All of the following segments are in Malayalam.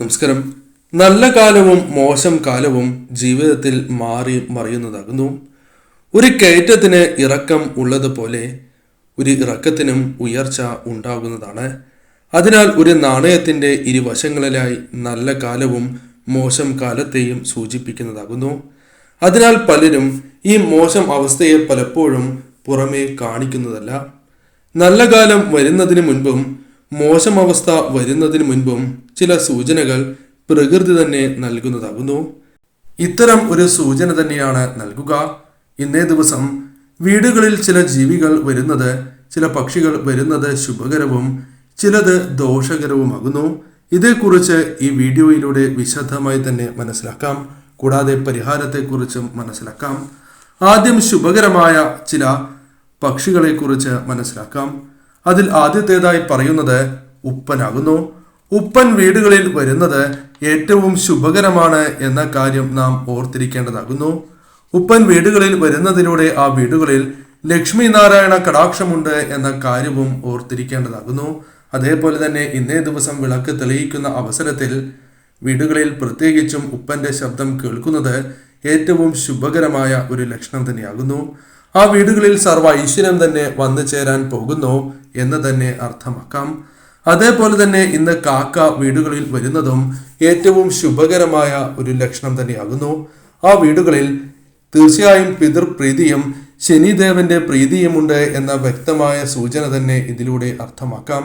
നമസ്കാരം. നല്ല കാലവും മോശം കാലവും ജീവിതത്തിൽ മാറി മറിയുന്നതാകുന്നു. ഒരു കയറ്റത്തിന് ഇറക്കം ഉള്ളതുപോലെ ഒരു ഇറക്കത്തിനും ഉയർച്ച ഉണ്ടാകുന്നതാണ്. അതിനാൽ ഒരു നാണയത്തിന്റെ ഇരുവശങ്ങളിലായി നല്ല കാലവും മോശം കാലത്തെയും സൂചിപ്പിക്കുന്നതാകുന്നു. അതിനാൽ പലരും ഈ മോശം അവസ്ഥയെ പലപ്പോഴും പുറമേ കാണിക്കുന്നതല്ല. നല്ല കാലം വരുന്നതിന് മുൻപും മോശം അവസ്ഥ വരുന്നതിന് മുൻപും ചില സൂചനകൾ പ്രകൃതി തന്നെ നൽകുന്നതാകുന്നു. ഇത്തരം ഒരു സൂചന തന്നെയാണ് നൽകുക. ഇന്നേ ദിവസം വീടുകളിൽ ചില ജീവികൾ വരുന്നത് ചില പക്ഷികൾ വരുന്നത് ശുഭകരവും ചിലത് ദോഷകരവുമാകുന്നു. ഇതേക്കുറിച്ച് ഈ വീഡിയോയിലൂടെ വിശദമായി തന്നെ മനസ്സിലാക്കാം. കൂടാതെ പരിഹാരത്തെക്കുറിച്ചും മനസ്സിലാക്കാം. ആദ്യം ശുഭകരമായ ചില പക്ഷികളെക്കുറിച്ച് മനസ്സിലാക്കാം. അതിൽ ആദ്യത്തേതായി പറയുന്നത് ഉപ്പനാകുന്നു. ഉപ്പൻ വീടുകളിൽ വരുന്നത് ഏറ്റവും ശുഭകരമാണ് എന്ന കാര്യം നാം ഓർത്തിരിക്കേണ്ടതാകുന്നു. ഉപ്പൻ വീടുകളിൽ വരുന്നതിലൂടെ ആ വീടുകളിൽ ലക്ഷ്മി നാരായണ കടാക്ഷമുണ്ട് എന്ന കാര്യവും ഓർത്തിരിക്കേണ്ടതാകുന്നു. അതേപോലെ തന്നെ ഇന്നേ ദിവസം വിളക്ക് തെളിയിക്കുന്ന അവസരത്തിൽ വീടുകളിൽ പ്രത്യേകിച്ചും ഉപ്പന്റെ ശബ്ദം കേൾക്കുന്നത് ഏറ്റവും ശുഭകരമായ ഒരു ലക്ഷണം തന്നെയാകുന്നു. ആ വീടുകളിൽ സർവ ഐശ്വര്യം തന്നെ വന്നു ചേരാൻ പോകുന്നു എന്ന് തന്നെ അർത്ഥമാക്കാം. അതേപോലെ തന്നെ ഇന്ന് കാക്ക വീടുകളിൽ വരുന്നതും ഏറ്റവും ശുഭകരമായ ഒരു ലക്ഷണം തന്നെയാകുന്നു. ആ വീടുകളിൽ തീർച്ചയായും പിതൃപ്രീതിയും ശനിദേവന്റെ പ്രീതിയുമുണ്ട് എന്ന വ്യക്തമായ സൂചന തന്നെ ഇതിലൂടെ അർത്ഥമാക്കാം.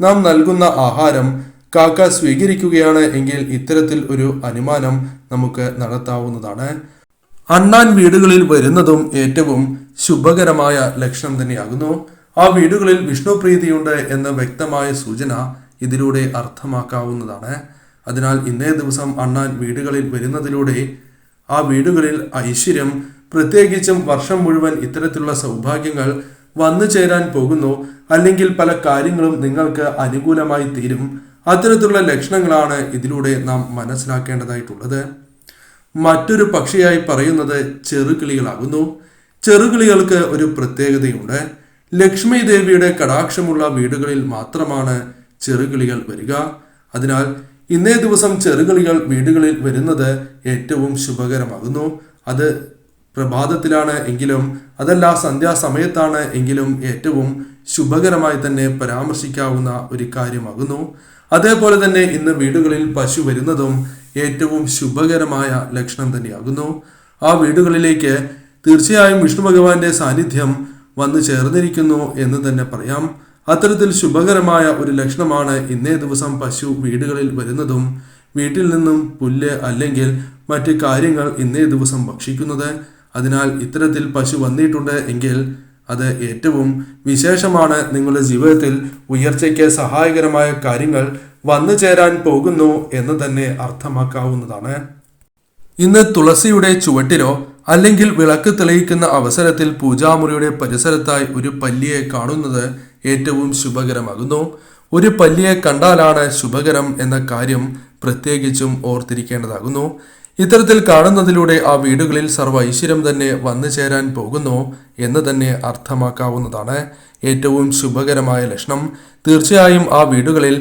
നാം നൽകുന്ന ആഹാരം കാക്ക സ്വീകരിക്കുകയാണ് എങ്കിൽ ഇത്തരത്തിൽ ഒരു അനുമാനം നമുക്ക് നടത്താവുന്നതാണ്. അണ്ണാൻ വീടുകളിൽ വരുന്നതും ഏറ്റവും ശുഭകരമായ ലക്ഷണം തന്നെയാകുന്നു. ആ വീടുകളിൽ വിഷ്ണു പ്രീതിയുണ്ട് എന്ന വ്യക്തമായ സൂചന ഇതിലൂടെ അർത്ഥമാക്കാവുന്നതാണ്. അതിനാൽ ഇന്നേ ദിവസം അണ്ണാൻ വീടുകളിൽ വരുന്നതിലൂടെ ആ വീടുകളിൽ ഐശ്വര്യം പ്രത്യേകിച്ചും വർഷം മുഴുവൻ ഇത്തരത്തിലുള്ള സൗഭാഗ്യങ്ങൾ വന്നു ചേരാൻ പോകുന്നു. അല്ലെങ്കിൽ പല കാര്യങ്ങളും നിങ്ങൾക്ക് അനുകൂലമായി തീരും. അത്തരത്തിലുള്ള ലക്ഷണങ്ങളാണ് ഇതിലൂടെ നാം മനസ്സിലാക്കേണ്ടതായിട്ടുള്ളത്. മറ്റൊരു പക്ഷിയായി പറയുന്നത് ചെറുകിളികളാകുന്നു. ചെറുകിളികൾക്ക് ഒരു പ്രത്യേകതയുണ്ട്. ലക്ഷ്മി ദേവിയുടെ കടാക്ഷമുള്ള വീടുകളിൽ മാത്രമാണ് ചെറുകിളികൾ വരിക. അതിനാൽ ഇന്നേ ദിവസം ചെറുകിളികൾ വീടുകളിൽ വരുന്നത് ഏറ്റവും ശുഭകരമാകുന്നു. അത് പ്രഭാതത്തിലാണ് എങ്കിലും അതല്ല സന്ധ്യാസമയത്താണ് എങ്കിലും ഏറ്റവും ശുഭകരമായി തന്നെ പരാമർശിക്കാവുന്ന ഒരു കാര്യമാകുന്നു. അതേപോലെ തന്നെ ഇന്ന് വീടുകളിൽ പശു വരുന്നതും ഏറ്റവും ശുഭകരമായ ലക്ഷണം തന്നെയാകുന്നു. ആ വീടുകളിലേക്ക് തീർച്ചയായും വിഷ്ണു ഭഗവാന്റെ സാന്നിധ്യം വന്നു ചേർന്നിരിക്കുന്നു എന്ന് തന്നെ പറയാം. അത്തരത്തിൽ ശുഭകരമായ ഒരു ലക്ഷണമാണ് ഇന്നേ ദിവസം പശു വീടുകളിൽ വരുന്നതും. വീട്ടിൽ നിന്നും പുല്ല് അല്ലെങ്കിൽ മറ്റ് കാര്യങ്ങൾ ഇന്നേ ദിവസം ഭക്ഷിക്കുന്നത്. അതിനാൽ ഇത്തരത്തിൽ പശു വന്നിട്ടുണ്ട് എങ്കിൽ അത് ഏറ്റവും വിശേഷമാണ്. നിങ്ങളുടെ ജീവിതത്തിൽ ഉയർച്ചയ്ക്ക് സഹായകരമായ കാര്യങ്ങൾ വന്നു ചേരാൻ പോകുന്നു എന്ന് തന്നെ അർത്ഥമാക്കാവുന്നതാണ്. ഇന്ന് തുളസിയുടെ ചുവട്ടിലോ അല്ലെങ്കിൽ വിളക്ക് തെളിയിക്കുന്ന അവസരത്തിൽ പൂജാമുറിയുടെ പരിസരത്തായി ഒരു പല്ലിയെ കാണുന്നത് ഏറ്റവും ശുഭകരമാകുന്നു. ഒരു പല്ലിയെ കണ്ടാലാണ് ശുഭകരം എന്ന കാര്യം പ്രത്യേകിച്ചും ഓർത്തിരിക്കേണ്ടതാകുന്നു. ഇത്തരത്തിൽ കാണുന്നതിലൂടെ ആ വീടുകളിൽ സർവ ഐശ്വര്യം തന്നെ വന്നു ചേരാൻ പോകുന്നു എന്ന് തന്നെ അർത്ഥമാക്കാവുന്നതാണ് ഏറ്റവും ശുഭകരമായ ലക്ഷണം. തീർച്ചയായും ആ വീടുകളിൽ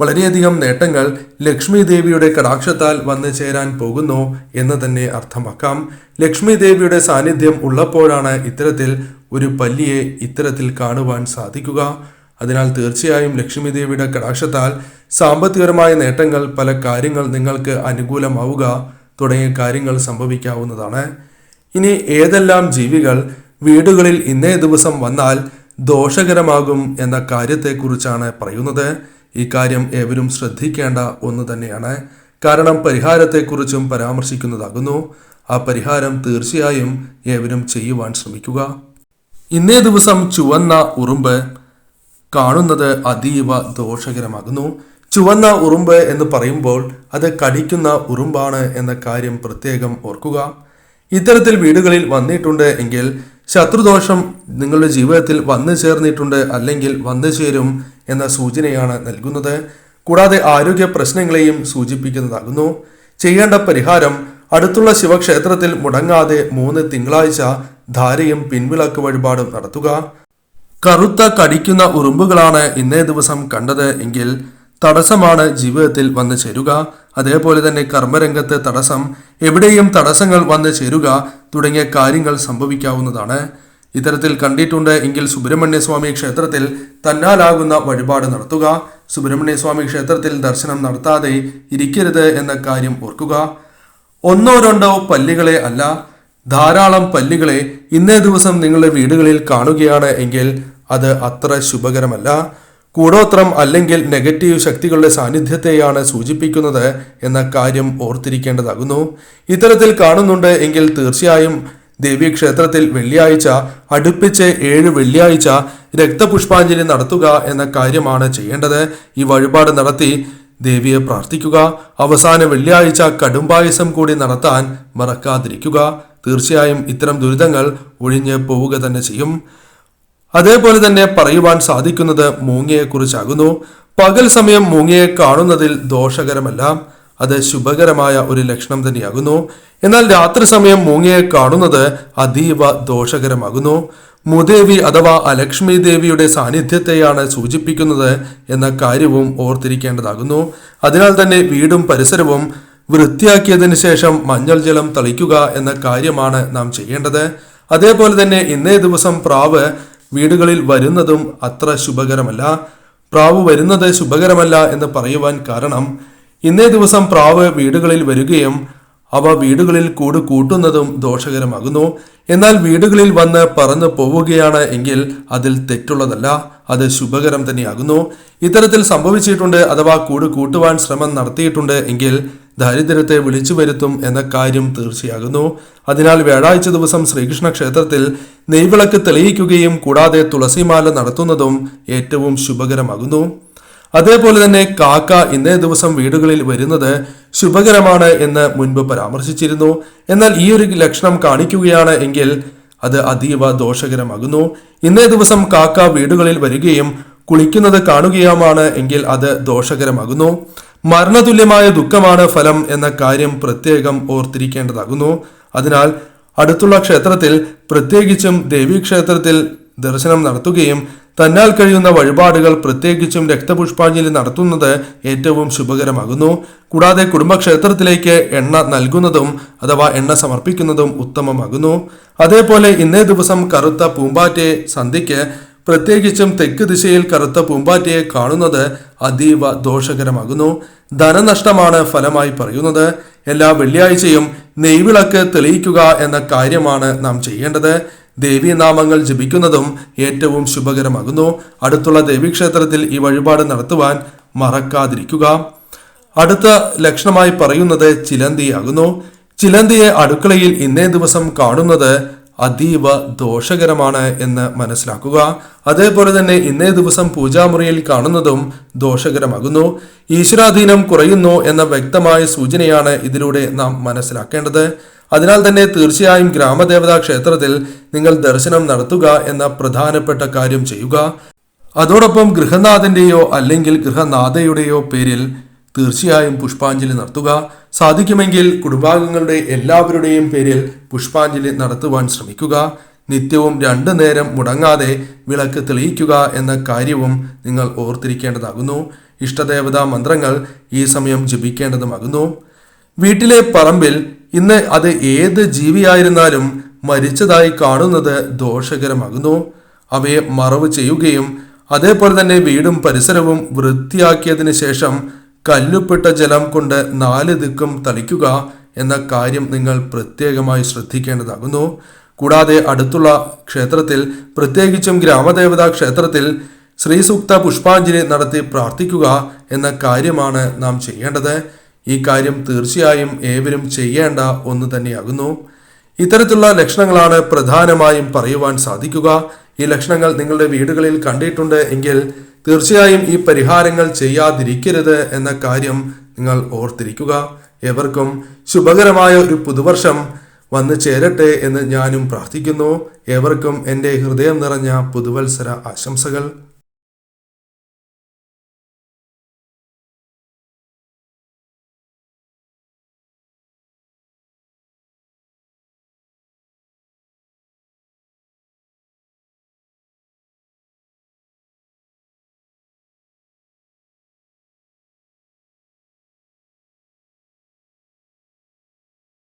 വളരെയധികം നേട്ടങ്ങൾ ലക്ഷ്മി ദേവിയുടെ കടാക്ഷത്താൽ വന്നു ചേരാൻ പോകുന്നു എന്ന് തന്നെ അർത്ഥമാക്കാം. ലക്ഷ്മി ദേവിയുടെ സാന്നിധ്യം ഉള്ളപ്പോഴാണ് ഇത്തരത്തിൽ ഒരു പല്ലിയെ ഇത്തരത്തിൽ കാണുവാൻ സാധിക്കുക. അതിനാൽ തീർച്ചയായും ലക്ഷ്മി ദേവിയുടെ കടാക്ഷത്താൽ സാമ്പത്തികപരമായ നേട്ടങ്ങൾ പല കാര്യങ്ങൾ നിങ്ങൾക്ക് അനുകൂലമാവുക തുടങ്ങിയ കാര്യങ്ങൾ സംഭവിക്കാവുന്നതാണ്. ഇനി ഏതെല്ലാം ജീവികൾ വീടുകളിൽ ഇന്നേ ദിവസം വന്നാൽ ദോഷകരമാകും എന്ന കാര്യത്തെക്കുറിച്ചാണ് പറയുന്നത്. ഈ കാര്യം ഏവരും ശ്രദ്ധിക്കേണ്ട ഒന്ന് തന്നെയാണ്. കാരണം പരിഹാരത്തെക്കുറിച്ചും പരാമർശിക്കുന്നതാകുന്നു. ആ പരിഹാരം തീർച്ചയായും ഏവരും ചെയ്യുവാൻ ശ്രമിക്കുക. ഇന്നേ ദിവസം ചുവന്ന ഉറുമ്പ് കാണുന്നത് അതീവ ദോഷകരമാകുന്നു. ചുവന്ന ഉറുമ്പ് എന്ന് പറയുമ്പോൾ അത് കടിക്കുന്ന ഉറുമ്പാണ് എന്ന കാര്യം പ്രത്യേകം ഓർക്കുക. ഇത്തരത്തിൽ വീടുകളിൽ വന്നിട്ടുണ്ട് എങ്കിൽ ശത്രുദോഷം നിങ്ങളുടെ ജീവിതത്തിൽ വന്നു ചേർന്നിട്ടുണ്ട് അല്ലെങ്കിൽ വന്നു ചേരും എന്ന സൂചനയാണ് നൽകുന്നത്. കൂടാതെ ആരോഗ്യ പ്രശ്നങ്ങളെയും സൂചിപ്പിക്കുന്നതാകുന്നു. ചെയ്യേണ്ട പരിഹാരം അടുത്തുള്ള ശിവക്ഷേത്രത്തിൽ മുടങ്ങാതെ മൂന്ന് തിങ്കളാഴ്ച ധാരയും പിൻവിളക്ക് വഴിപാടും നടത്തുക. കറുത്ത കടിക്കുന്ന ഉറുമ്പുകളാണ് ഇന്നേ ദിവസം കണ്ടത് എങ്കിൽ തടസ്സമാണ് ജീവിതത്തിൽ വന്നു ചേരുക. അതേപോലെ തന്നെ കർമ്മരംഗത്ത് തടസ്സം എവിടെയും തടസ്സങ്ങൾ വന്നു ചേരുക തുടങ്ങിയ കാര്യങ്ങൾ സംഭവിക്കാവുന്നതാണ്. ഇത്തരത്തിൽ കണ്ടിട്ടുണ്ട് എങ്കിൽ സുബ്രഹ്മണ്യസ്വാമി ക്ഷേത്രത്തിൽ തന്നാലാകുന്ന വഴിപാട് നടത്തുക. സുബ്രഹ്മണ്യസ്വാമി ക്ഷേത്രത്തിൽ ദർശനം നടത്താതെ ഇരിക്കരുത് എന്ന കാര്യം ഓർക്കുക. ഒന്നോ രണ്ടോ പല്ലികളെ അല്ല ധാരാളം പല്ലികളെ ഇന്നേ ദിവസം നിങ്ങളുടെ വീടുകളിൽ കാണുകയാണ് എങ്കിൽ അത് അത്ര ശുഭകരമല്ല. കൂടോത്രം അല്ലെങ്കിൽ നെഗറ്റീവ് ശക്തികളുടെ സാന്നിധ്യത്തെയാണ് സൂചിപ്പിക്കുന്നത് എന്ന കാര്യം ഓർത്തിരിക്കേണ്ടതാകുന്നു. ഇത്തരത്തിൽ കാണുന്നുണ്ട് എങ്കിൽ തീർച്ചയായും ദേവീക്ഷേത്രത്തിൽ വെള്ളിയാഴ്ച അടുപ്പിച്ച് ഏഴ് വെള്ളിയാഴ്ച രക്തപുഷ്പാഞ്ജലി നടത്തുക എന്ന കാര്യമാണ് ചെയ്യേണ്ടത്. ഈ വഴിപാട് നടത്തി ദേവിയെ പ്രാർത്ഥിക്കുക. അവസാന വെള്ളിയാഴ്ച കടുംപായസം കൂടി നടത്താൻ മറക്കാതിരിക്കുക. തീർച്ചയായും ഇത്തരം ദുരിതങ്ങൾ ഒഴിഞ്ഞ് പോവുക തന്നെ ചെയ്യും. അതേപോലെ തന്നെ പറയുവാൻ സാധിക്കുന്നത് മൂങ്ങയെക്കുറിച്ചാകുന്നു. പകൽ സമയം മൂങ്ങയെ കാണുന്നതിൽ ദോഷകരമല്ല. അത് ശുഭകരമായ ഒരു ലക്ഷണം തന്നെയാകുന്നു. എന്നാൽ രാത്രി സമയം മൂങ്ങയെ കാണുന്നത് അതീവ ദോഷകരമാകുന്നു. മുദേവി അഥവാ അലക്ഷ്മി ദേവിയുടെ സാന്നിധ്യത്തെയാണ് സൂചിപ്പിക്കുന്നത് എന്ന കാര്യവും ഓർത്തിരിക്കേണ്ടതാകുന്നു. അതിനാൽ തന്നെ വീടും പരിസരവും വൃത്തിയാക്കിയതിനു ശേഷം മഞ്ഞൾ ജലം തളിക്കുക എന്ന കാര്യമാണ് നാം ചെയ്യേണ്ടത്. അതേപോലെ തന്നെ ഇന്നേ ദിവസം പ്രാവ് വീടുകളിൽ വരുന്നതും അത്ര ശുഭകരമല്ല. പ്രാവ് വരുന്നത് ശുഭകരമല്ല എന്ന് പറയുവാൻ കാരണം ഇന്നേ ദിവസം പ്രാവ് വീടുകളിൽ വരികയും അവ വീടുകളിൽ കൂട് കൂട്ടുന്നതും ദോഷകരമാകുന്നു. എന്നാൽ വീടുകളിൽ വന്ന് പറന്നു പോവുകയാണ് എങ്കിൽ അതിൽ തെറ്റുള്ളതല്ല അത് ശുഭകരം തന്നെയാകുന്നു. ഇത്തരത്തിൽ സംഭവിച്ചിട്ടുണ്ട് അഥവാ കൂട് കൂട്ടുവാൻ ശ്രമം നടത്തിയിട്ടുണ്ട് എങ്കിൽ ദാരിദ്ര്യത്തെ വിളിച്ചു വരുത്തും എന്ന കാര്യം തീർച്ചയാകുന്നു. അതിനാൽ വ്യാഴാഴ്ച ദിവസം ശ്രീകൃഷ്ണ ക്ഷേത്രത്തിൽ നെയ്വിളക്ക് തെളിയിക്കുകയും കൂടാതെ തുളസിമാല നടത്തുന്നതും ഏറ്റവും ശുഭകരമാകുന്നു. അതേപോലെ തന്നെ കാക്ക ഇന്നേ ദിവസം വീടുകളിൽ വരുന്നത് ശുഭകരമാണ് എന്ന് മുൻപ് പരാമർശിച്ചിരുന്നു. എന്നാൽ ഈ ഒരു ലക്ഷണം കാണിക്കുകയാണ് എങ്കിൽ അത് അതീവ ദോഷകരമാകുന്നു. ഇന്നേ ദിവസം കാക്ക വീടുകളിൽ വരികയും കുളിക്കുന്നത് കാണുകയുമാണ് എങ്കിൽ അത് ദോഷകരമാകുന്നു. മരണതുല്യമായ ദുഃഖമാണ് ഫലം എന്ന കാര്യം പ്രത്യേകം ഓർത്തിരിക്കേണ്ടതാകുന്നു. അതിനാൽ അടുത്തുള്ള ക്ഷേത്രത്തിൽ പ്രത്യേകിച്ചും ദേവീക്ഷേത്രത്തിൽ ദർശനം നടത്തുകയും തന്നാൽ കഴിയുന്ന വഴിപാടുകൾ പ്രത്യേകിച്ചും രക്തപുഷ്പാഞ്ജലി നടത്തുന്നത് ഏറ്റവും ശുഭകരമാകുന്നു. കൂടാതെ കുടുംബക്ഷേത്രത്തിലേക്ക് എണ്ണ നൽകുന്നതും അഥവാ എണ്ണ സമർപ്പിക്കുന്നതും ഉത്തമമാകുന്നു. അതേപോലെ ഇന്നേ ദിവസം കറുത്ത പൂമ്പാറ്റയെ സന്ധ്യയ്ക്ക് പ്രത്യേകിച്ചും തെക്ക് ദിശയിൽ കറുത്ത പൂമ്പാറ്റയെ കാണുന്നത് അതീവ ദോഷകരമാകുന്നു. ധനനഷ്ടമാണ് ഫലമായി പറയുന്നത്. എല്ലാ വെള്ളിയാഴ്ചയും നെയ്വിളക്ക് തെളിയിക്കുക എന്ന കാര്യമാണ് നാം ചെയ്യേണ്ടത്. ദേവീനാമങ്ങൾ ജപിക്കുന്നതും ഏറ്റവും ശുഭകരമാകുന്നു. അടുത്തുള്ള ദേവീക്ഷേത്രത്തിൽ ഈ വഴിപാട് നടത്തുവാൻ മറക്കാതിരിക്കുക. അടുത്ത ലക്ഷണമായി പറയുന്നത് ചിലന്തിയാകുന്നു. ചിലന്തിയെ അടുക്കളയിൽ ഇന്നേ ദിവസം കാണുന്നത് അതീവ ദോഷകരമാണ് എന്ന് മനസ്സിലാക്കുക. അതേപോലെ തന്നെ ഇന്നേ ദിവസം പൂജാമുറിയിൽ കാണുന്നതും ദോഷകരമാകുന്നു. ഈശ്വരാധീനം കുറയുന്നു എന്ന വ്യക്തമായ സൂചനയാണ് ഇതിലൂടെ നാം മനസ്സിലാക്കേണ്ടത്. അതിനാൽ തന്നെ തീർച്ചയായും ഗ്രാമദേവതാ ക്ഷേത്രത്തിൽ നിങ്ങൾ ദർശനം നടത്തുക എന്ന പ്രധാനപ്പെട്ട കാര്യം ചെയ്യുക. അതോടൊപ്പം ഗൃഹനാഥന്റെയോ അല്ലെങ്കിൽ ഗൃഹനാഥയുടെയോ പേരിൽ തീർച്ചയായും പുഷ്പാഞ്ജലി നടത്തുക. സാധിക്കുമെങ്കിൽ കുടുംബാംഗങ്ങളുടെ എല്ലാവരുടെയും പേരിൽ പുഷ്പാഞ്ജലി നടത്തുവാൻ ശ്രമിക്കുക. നിത്യവും രണ്ടു നേരം മുടങ്ങാതെ വിളക്ക് തെളിയിക്കുക എന്ന കാര്യവും നിങ്ങൾ ഓർത്തിരിക്കേണ്ടതാകുന്നു. ഇഷ്ടദേവതാ മന്ത്രങ്ങൾ ഈ സമയം ജപിക്കേണ്ടതുമാകുന്നു. വീട്ടിലെ പറമ്പിൽ ഇന്ന് അത് ഏത് ജീവിയായിരുന്നാലും മരിച്ചതായി കാണുന്നത് ദോഷകരമാകുന്നു. അവയെ മറവ് ചെയ്യുകയും അതേപോലെ തന്നെ വീടും പരിസരവും വൃത്തിയാക്കിയതിന് ശേഷം കല്ലുപ്പിട്ട ജലം കൊണ്ട് നാല് ദിക്കും തളിക്കുക എന്ന കാര്യം നിങ്ങൾ പ്രത്യേകമായി ശ്രദ്ധിക്കേണ്ടതാകുന്നു. കൂടാതെ അടുത്തുള്ള ക്ഷേത്രത്തിൽ പ്രത്യേകിച്ചും ഗ്രാമദേവതാ ക്ഷേത്രത്തിൽ ശ്രീസൂക്ത പുഷ്പാഞ്ജലി നടത്തി പ്രാർത്ഥിക്കുക എന്ന കാര്യമാണ് നാം ചെയ്യേണ്ടത്. ഈ കാര്യം തീർച്ചയായും ഏവരും ചെയ്യേണ്ട ഒന്ന് തന്നെയാകുന്നു. ഇത്തരത്തിലുള്ള ലക്ഷണങ്ങളാണ് പ്രധാനമായും പറയുവാൻ സാധിക്കുക. ഈ ലക്ഷണങ്ങൾ നിങ്ങളുടെ വീടുകളിൽ കണ്ടിട്ടുണ്ട് എങ്കിൽ തീർച്ചയായും ഈ പരിഹാരങ്ങൾ ചെയ്യാതിരിക്കരുത് എന്ന കാര്യം നിങ്ങൾ ഓർത്തിരിക്കുക. എവർക്കും ശുഭകരമായ ഒരു പുതുവർഷം വന്നു ചേരട്ടെ എന്ന് ഞാനും പ്രാർത്ഥിക്കുന്നു. ഏവർക്കും എന്റെ ഹൃദയം നിറഞ്ഞ പുതുവത്സര ആശംസകൾ.